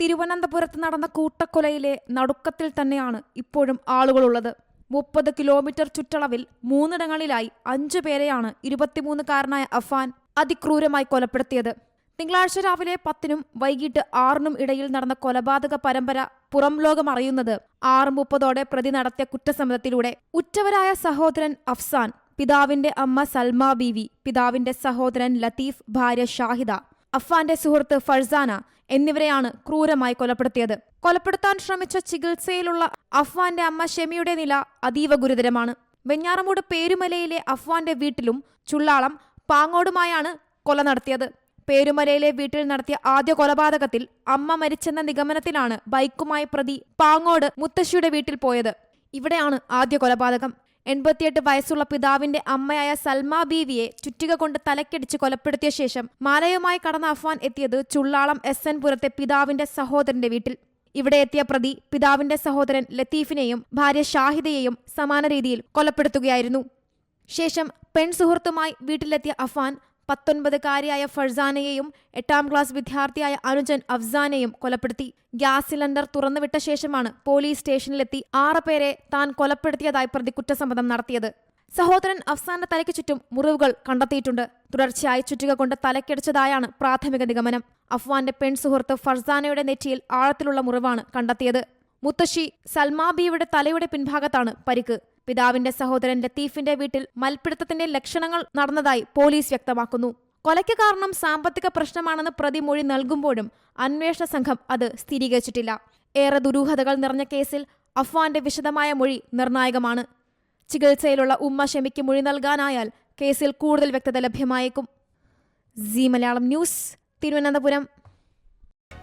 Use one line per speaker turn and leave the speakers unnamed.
തിരുവനന്തപുരത്ത് നടന്ന കൂട്ടക്കൊലയിലെ നടുക്കത്തിൽ തന്നെയാണ് ഇപ്പോഴും ആളുകളുള്ളത്. മുപ്പത് കിലോമീറ്റർ ചുറ്റളവിൽ മൂന്നിടങ്ങളിലായി അഞ്ചു പേരെയാണ് ഇരുപത്തിമൂന്നുകാരനായ അഫാൻ അതിക്രൂരമായി കൊലപ്പെടുത്തിയത്. തിങ്കളാഴ്ച രാവിലെ പത്തിനും വൈകിട്ട് ആറിനും ഇടയിൽ നടന്ന കൊലപാതക പരമ്പര പുറം ലോകം അറിയുന്നത്. ആറ് മുപ്പതോടെ പ്രതി നടത്തിയ കുറ്റസമ്മതത്തിലൂടെ ഉറ്റവരായ സഹോദരൻ അഫ്സാൻ പിതാവിന്റെ അമ്മ സൽമ ബീവി പിതാവിന്റെ സഹോദരൻ ലത്തീഫ് ഭാര്യ ഷാഹിദ അഫാന്റെ സുഹൃത്ത് ഫർസാന എന്നിവരെയാണ് ക്രൂരമായി കൊലപ്പെടുത്തിയത്. കൊലപ്പെടുത്താൻ ശ്രമിച്ച ചികിത്സയിലുള്ള അഫ്വാന്റെ അമ്മ ഷെമിയുടെ നില അതീവ ഗുരുതരമാണ്. വെഞ്ഞാറമൂട് പേരുമലയിലെ അഫ്വാന്റെ വീട്ടിലും ചുള്ളാളം പാങ്ങോടുമായാണ് കൊല നടത്തിയത്. പേരുമലയിലെ വീട്ടിൽ നടത്തിയ ആദ്യ കൊലപാതകത്തിൽ അമ്മ മരിച്ചെന്ന നിഗമനത്തിലാണ് ബൈക്കുമായി പ്രതി പാങ്ങോട് മുത്തശ്ശിയുടെ വീട്ടിൽ പോയത്. ഇവിടെയാണ് ആദ്യ കൊലപാതകം. എൺപത്തിയെട്ട് വയസ്സുള്ള പിതാവിന്റെ അമ്മയായ സൽമ ബീവിയെ ചുറ്റിക കൊണ്ട് തലക്കടിച്ച് കൊലപ്പെടുത്തിയ ശേഷം മാലയുമായി കടന്ന അഫ്വാൻ എത്തിയത് ചുള്ളാളം എസ് എൻ പുരത്തെ പിതാവിന്റെ സഹോദരന്റെ വീട്ടിൽ. ഇവിടെ എത്തിയ പ്രതി പിതാവിന്റെ സഹോദരൻ ലത്തീഫിനെയും ഭാര്യ ഷാഹിദയെയും സമാന രീതിയിൽ കൊലപ്പെടുത്തുകയായിരുന്നു. ശേഷം പെൺസുഹൃത്തുമായി വീട്ടിലെത്തിയ അഫാൻ പത്തൊൻപതുകാരിയായ ഫർസാനയെയും എട്ടാം ക്ലാസ് വിദ്യാർത്ഥിയായ അനുജൻ അഫ്സാനെയും കൊലപ്പെടുത്തി. ഗ്യാസ് സിലിണ്ടർ തുറന്നുവിട്ട ശേഷമാണ് പോലീസ് സ്റ്റേഷനിലെത്തി ആറ് പേരെ താൻ കൊലപ്പെടുത്തിയതായി പ്രതി കുറ്റസമ്മതം നടത്തിയത്. സഹോദരൻ അഫ്സാന്റെ തലയ്ക്ക് ചുറ്റും മുറിവുകൾ കണ്ടെത്തിയിട്ടുണ്ട്. തുടർച്ചയായി ചുറ്റുക കൊണ്ട് തലക്കടിച്ചതായാണ് പ്രാഥമിക നിഗമനം. അഫ്വാന്റെ പെൺസുഹൃത്ത് ഫർസാനയുടെ നെറ്റിയിൽ ആഴത്തിലുള്ള മുറിവാണ് കണ്ടെത്തിയത്. മുത്തശ്ശി സൽമാബിയുടെ തലയുടെ പിൻഭാഗത്താണ് പരിക്ക്. പിതാവിന്റെ സഹോദരൻ ലത്തീഫിന്റെ വീട്ടിൽ മൽപിടുത്തത്തിന്റെ ലക്ഷണങ്ങൾ നടന്നതായി പോലീസ് വ്യക്തമാക്കുന്നു. കൊലയ്ക്ക് കാരണം സാമ്പത്തിക പ്രശ്നമാണെന്ന് പ്രതി മൊഴി നൽകുമ്പോഴും അന്വേഷണ സംഘം അത് സ്ഥിരീകരിച്ചിട്ടില്ല. ഏറെ ദുരൂഹതകൾ നിറഞ്ഞ കേസിൽ അഫ്വാന്റെ വിശദമായ മൊഴി നിർണായകമാണ്. ചികിത്സയിലുള്ള ഉമ്മ ഷെമിക്ക് മൊഴി നൽകാനായാൽ കേസിൽ കൂടുതൽ വ്യക്തത ലഭ്യമായേക്കും. C Malayalam news Thiruvananthapuram.